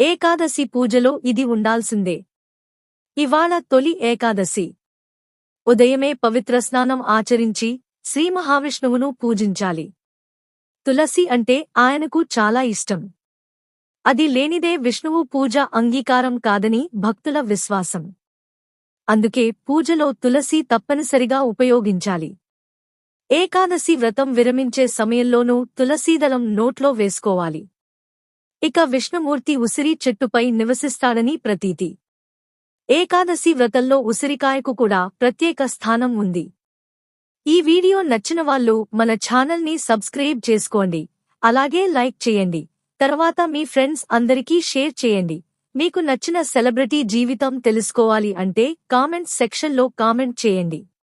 ఏకాదశి పూజలో ఇది ఉండాల్సిందే. ఇవాళ తొలి ఏకాదశి. ఉదయమే పవిత్ర స్నానం ఆచరించి శ్రీ మహావిష్ణువును పూజించాలి. తులసి అంటే ఆయనకు చాలా ఇష్టం. అది లేనిదే విష్ణువు పూజ అంగీకారం కాదని భక్తుల విశ్వాసం. అందుకే పూజలో తులసి తప్పనిసరిగా ఉపయోగించాలి. ఏకాదశి వ్రతం విరమించే సమయంలోనూ తులసీదళం నోట్లో వేసుకోవాలి. ఇక విష్ణుమూర్తి ఉసిరి చెట్టుపై నివసిస్తాడని ప్రతీతి. ఏకాదశి వ్రతంలో ఉసిరికాయకు కూడా ప్రత్యేక స్థానం ఉంది. ఈ వీడియో నచ్చిన వాళ్ళు మన ఛానల్ని సబ్స్క్రైబ్ చేసుకోండి. అలాగే లైక్ చేయండి. తర్వాత మీ ఫ్రెండ్స్ అందరికీ షేర్ చేయండి. మీకు నచ్చిన సెలబ్రిటీ జీవితం తెలుసుకోవాలి అంటే కామెంట్ సెక్షన్లో కామెంట్ చేయండి.